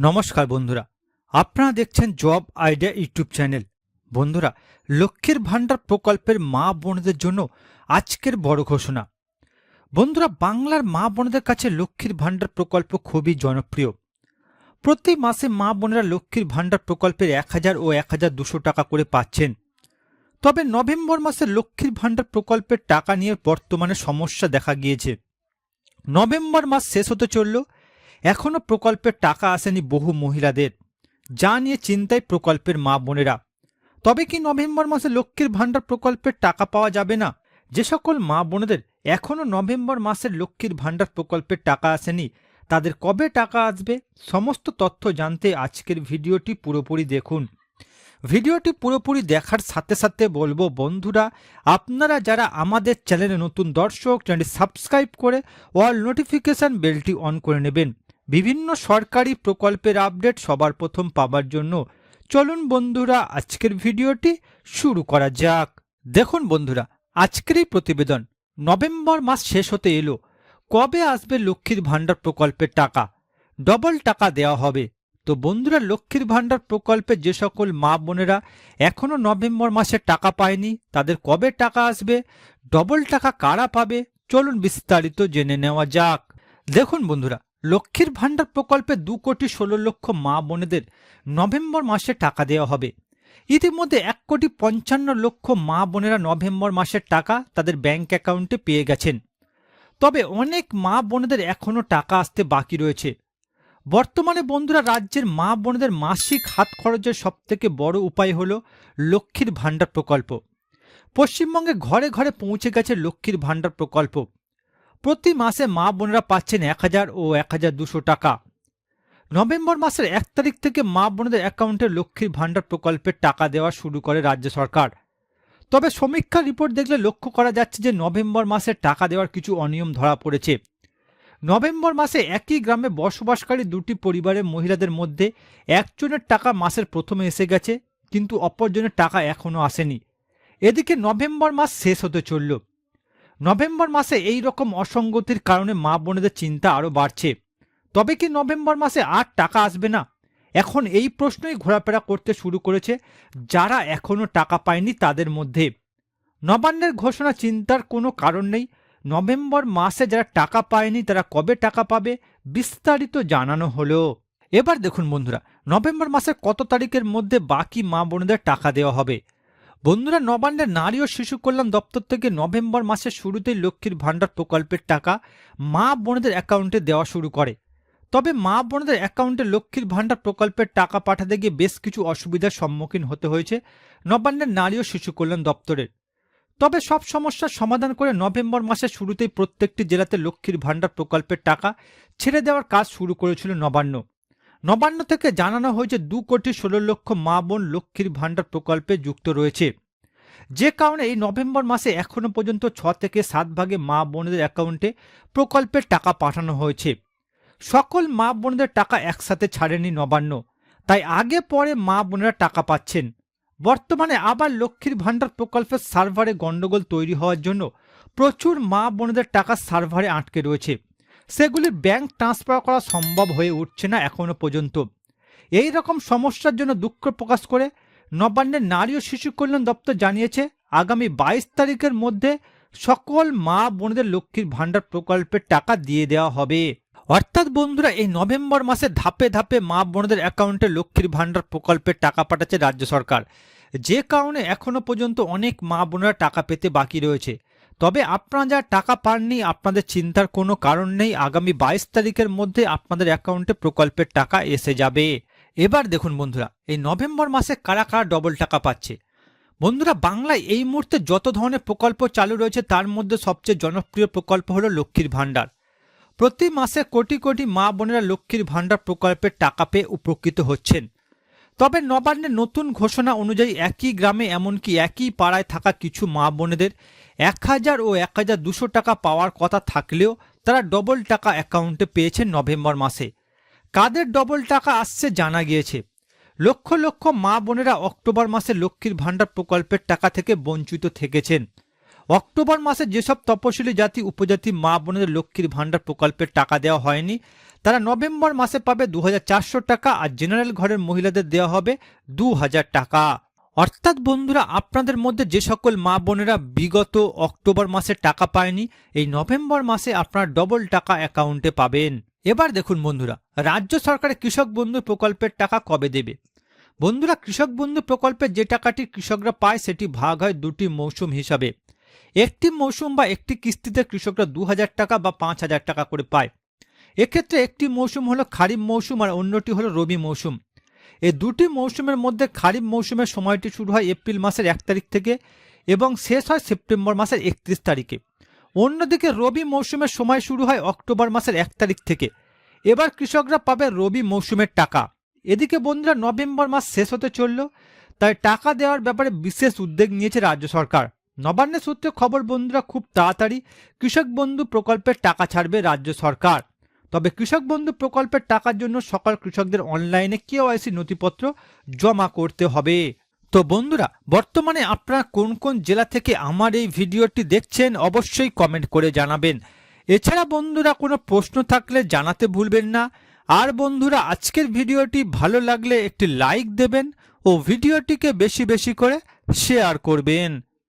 নমস্কার বন্ধুরা, আপনারা দেখছেন জব আইডিয়া ইউটিউব চ্যানেল। বন্ধুরা, লক্ষ্মীর ভাণ্ডার প্রকল্পের মা বোনদের জন্য আজকের বড় ঘোষণা। বন্ধুরা, বাংলার মা বোনদের কাছে লক্ষ্মীর ভাণ্ডার প্রকল্প খুবই জনপ্রিয়। প্রতি মাসে মা বোনেরা লক্ষ্মীর ভাণ্ডার প্রকল্পের এক হাজার ও এক হাজার দুশো টাকা করে পাচ্ছেন। তবে নভেম্বর মাসে লক্ষ্মীর ভাণ্ডার প্রকল্পের টাকা নিয়ে বর্তমানে সমস্যা দেখা গিয়েছে। নভেম্বর মাস শেষ হতে চলল এখনও প্রকল্পের টাকা আসেনি বহু মহিলাদের। যা নিয়ে চিন্তায় প্রকল্পের মা বোনেরা। তবে কি নভেম্বর মাসে লক্ষ্মীর ভাণ্ডার প্রকল্পের টাকা পাওয়া যাবে না? যে সকল মা বোনেদের এখনও নভেম্বর মাসের লক্ষ্মীর ভাণ্ডার প্রকল্পের টাকা আসেনি, তাদের কবে টাকা আসবে? সমস্ত তথ্য জানতে আজকের ভিডিওটি পুরোপুরি দেখুন। ভিডিওটি পুরোপুরি দেখার সাথে সাথে বলব, বন্ধুরা, আপনারা যারা আমাদের চ্যানেলে নতুন দর্শক, চ্যানেলটি সাবস্ক্রাইব করে অল নোটিফিকেশান বেলটি অন করে নেবেন। বিভিন্ন সরকারি প্রকল্পের আপডেট সবার প্রথম পাবার জন্য চলুন বন্ধুরা, আজকের ভিডিওটি শুরু করা যাক। দেখুন বন্ধুরা, আজকের এই প্রতিবেদন নভেম্বর মাস শেষ হতে এলো। কবে আসবে লক্ষ্মীর ভাণ্ডার প্রকল্পের টাকা? ডবল টাকা দেওয়া হবে। তো বন্ধুরা, লক্ষ্মীর ভাণ্ডার প্রকল্পে যে সকল মা বোনেরা এখনও নভেম্বর মাসে টাকা পায়নি, তাদের কবে টাকা আসবে? ডবল টাকা কারা পাবে? চলুন বিস্তারিত জেনে নেওয়া যাক। দেখুন বন্ধুরা লক্ষ্মীর ভাণ্ডার প্রকল্পে দু কোটি ষোলো লক্ষ মা বোনেদের নভেম্বর মাসে টাকা দেওয়া হবে। ইতিমধ্যে এক কোটি পঞ্চান্ন লক্ষ মা বোনেরা নভেম্বর মাসের টাকা তাদের ব্যাংক অ্যাকাউন্টে পেয়ে গেছেন। তবে অনেক মা বোনেদের এখনও টাকা আসতে বাকি রয়েছে। বর্তমানে বন্ধুরা রাজ্যের মা বোনেদের মাসিক হাত খরচের সবথেকে বড় উপায় হল লক্ষ্মীর ভাণ্ডার প্রকল্প। পশ্চিমবঙ্গে ঘরে ঘরে পৌঁছে গেছে লক্ষ্মীর ভাণ্ডার প্রকল্প। প্রতি মাসে মা বোনেরা পাচ্ছেন এক হাজার ও এক হাজার দুশো টাকা। নভেম্বর মাসের এক তারিখ থেকে মা বোনদের অ্যাকাউন্টে লক্ষ্মীর ভাণ্ডার প্রকল্পের টাকা দেওয়া শুরু করে রাজ্য সরকার। তবে সমীক্ষা রিপোর্ট দেখলে লক্ষ্য করা যাচ্ছে যে নভেম্বর মাসে টাকা দেওয়ার কিছু অনিয়ম ধরা পড়েছে। নভেম্বর মাসে একই গ্রামে বসবাসকারী দুটি পরিবারের মহিলাদের মধ্যে একজনের টাকা মাসের প্রথমে এসে গেছে, কিন্তু অপরজনের টাকা এখনও আসেনি। এদিকে নভেম্বর মাস শেষ হতে চলল। নভেম্বর মাসে এই রকম অসঙ্গতির কারণে মা বোনেদের চিন্তা আরও বাড়ছে। তবে কি নভেম্বর মাসে আর টাকা আসবে না? এখন এই প্রশ্নই ঘোরাফেরা করতে শুরু করেছে যারা এখনও টাকা পায়নি তাদের মধ্যে। নবান্নের ঘোষণা চিন্তার কোনো কারণ নেই। নভেম্বর মাসে যারা টাকা পায়নি তারা কবে টাকা পাবে বিস্তারিত জানানো হলো। এবার দেখুন বন্ধুরা, নভেম্বর মাসের কত তারিখের মধ্যে বাকি মা বোনেদের টাকা দেওয়া হবে? বন্ধুরা নবান্নের নারী ও শিশু কল্যাণ দপ্তর থেকে নভেম্বর মাসের শুরুতেই লক্ষ্মীর ভাণ্ডার প্রকল্পের টাকা মা বোনেদের অ্যাকাউন্টে দেওয়া শুরু করে। তবে মা বোনদের অ্যাকাউন্টে লক্ষ্মীর ভাণ্ডার প্রকল্পের টাকা পাঠাতে গিয়ে বেশ কিছু অসুবিধার সম্মুখীন হতে হয়েছে নবান্নের নারী ও শিশু কল্যাণ দপ্তরের। তবে সব সমস্যার সমাধান করে নভেম্বর মাসের শুরুতেই প্রত্যেকটি জেলাতে লক্ষ্মীর ভাণ্ডার প্রকল্পের টাকা ছেড়ে দেওয়ার কাজ শুরু করেছিল নবান্ন। নবান্ন থেকে জানানো হয়েছে দু কোটি ষোলো লক্ষ মা বোন লক্ষ্মীর ভাণ্ডার প্রকল্পে যুক্ত রয়েছে। যে কারণে এই নভেম্বর মাসে এখনও পর্যন্ত ছ থেকে সাত ভাগে মা বোনদের অ্যাকাউন্টে প্রকল্পের টাকা পাঠানো হয়েছে। সকল মা বোনদের টাকা একসাথে ছাড়েনি নবান্ন। তাই আগে পরে মা বোনেরা টাকা পাচ্ছেন। বর্তমানে আবার লক্ষ্মীর ভাণ্ডার প্রকল্পের সার্ভারে গণ্ডগোল তৈরি হওয়ার জন্য প্রচুর মা বোনেদের টাকা সার্ভারে আটকে রয়েছে। সেগুলির ব্যাংক ট্রান্সফার করা সম্ভব হয়ে উঠছে না এখনও পর্যন্ত। এই রকম সমস্যার জন্য দুঃখ প্রকাশ করে নবান্নের নারী ও শিশু কল্যাণ দপ্তর জানিয়েছে, আগামী বাইশ তারিখের মধ্যে সকল মা বোনদের লক্ষ্মীর ভাণ্ডার প্রকল্পের টাকা দিয়ে দেওয়া হবে। অর্থাৎ বন্ধুরা, এই নভেম্বর মাসে ধাপে ধাপে মা বোনদের অ্যাকাউন্টে লক্ষ্মীর ভাণ্ডার প্রকল্পের টাকা পাঠাচ্ছে রাজ্য সরকার। যে কারণে এখনও পর্যন্ত অনেক মা বোনেরা টাকা পেতে বাকি রয়েছে। তবে আপনারা যা টাকা পাননি, আপনাদের চিন্তার কোনো কারণ নেই। আগামী বাইশ তারিখের মধ্যে আপনাদের অ্যাকাউন্টে প্রকল্পের টাকা এসে যাবে। এবার দেখুন বন্ধুরা, এই নভেম্বর মাসে কারা কারা ডবল টাকা পাচ্ছে? বন্ধুরা, বাংলায় এই মুহূর্তে যত ধরনের প্রকল্প চালু রয়েছে, তার মধ্যে সবচেয়ে জনপ্রিয় প্রকল্প হলো লক্ষ্মীর ভাণ্ডার। প্রতি মাসে কোটি কোটি মা বোনেরা লক্ষ্মীর ভাণ্ডার প্রকল্পের টাকা পেয়ে উপকৃত হচ্ছেন। তবে নবান্নের নতুন ঘোষণা অনুযায়ী একই গ্রামে এমনকি একই পাড়ায় থাকা কিছু মা বোনেদের এক হাজার ও এক হাজার দুশো টাকা পাওয়ার কথা থাকলেও তারা ডবল টাকা অ্যাকাউন্টে পেয়েছেন নভেম্বর মাসে। কাদের ডবল টাকা আসছে জানা গিয়েছে। লক্ষ লক্ষ মা বোনেরা অক্টোবর মাসে লক্ষ্মীর ভাণ্ডার প্রকল্পের টাকা থেকে বঞ্চিত থেকেছেন। অক্টোবর মাসে যেসব তপশিলি জাতি, উপজাতি মা বোনেদের লক্ষ্মীর ভাণ্ডার প্রকল্পের টাকা দেওয়া হয়নি তারা নভেম্বর মাসে পাবে দু হাজার চারশো টাকা আর জেনারেল ঘরের মহিলাদের দেওয়া হবে দু হাজার টাকা। অর্থাৎ বন্ধুরা, আপনাদের মধ্যে যে সকল মা বোনেরা বিগত অক্টোবর মাসে টাকা পায়নি, এই নভেম্বর মাসে আপনারা ডবল টাকা অ্যাকাউন্টে পাবেন। এবার দেখুন বন্ধুরা, রাজ্য সরকারের কৃষক বন্ধু প্রকল্পের টাকা কবে দেবে? বন্ধুরা, কৃষক বন্ধু প্রকল্পের যে টাকাটি কৃষকরা পায় সেটি ভাগ হয় দুটি মৌসুম হিসাবে। একটি মৌসুম বা একটি কিস্তিতে কৃষকরা দু হাজার টাকা বা পাঁচ হাজার টাকা করে পায়। এক্ষেত্রে একটি মৌসুম হলো খারিফ মৌসুম আর অন্যটি হলো রবি মৌসুম। এই দুটি মৌসুমের মধ্যে খারিফ মৌসুমের সময়টি শুরু হয় এপ্রিল মাসের এক তারিখ থেকে এবং শেষ হয় সেপ্টেম্বর মাসের একত্রিশ তারিখে। অন্যদিকে রবি মৌসুমের সময় শুরু হয় অক্টোবর মাসের এক তারিখ থেকে। এবার কৃষকরা পাবে রবি মৌসুমের টাকা। এদিকে বন্ধুরা, নভেম্বর মাস শেষ হতে চলল, তাই টাকা দেওয়ার ব্যাপারে বিশেষ উদ্যোগ নিয়েছে রাজ্য সরকার। নবান্নের সূত্রে খবর, বন্ধুরা, খুব তাড়াতাড়ি কৃষক বন্ধু প্রকল্পের টাকা ছাড়বে রাজ্য সরকার। তবে কৃষক বন্ধু প্রকল্পের টাকার জন্য সকল কৃষকদের অনলাইনে কেওয়াইসি নথিপত্র জমা করতে হবে। তো বন্ধুরা, বর্তমানে আপনারা কোন কোন জেলা থেকে আমার এই ভিডিওটি দেখছেন অবশ্যই কমেন্ট করে জানাবেন। এছাড়া বন্ধুরা, কোনো প্রশ্ন থাকলে জানাতে ভুলবেন না। আর বন্ধুরা, আজকের ভিডিওটি ভালো লাগলে একটি লাইক দেবেন ও ভিডিওটিকে বেশি বেশি করে শেয়ার করবেন।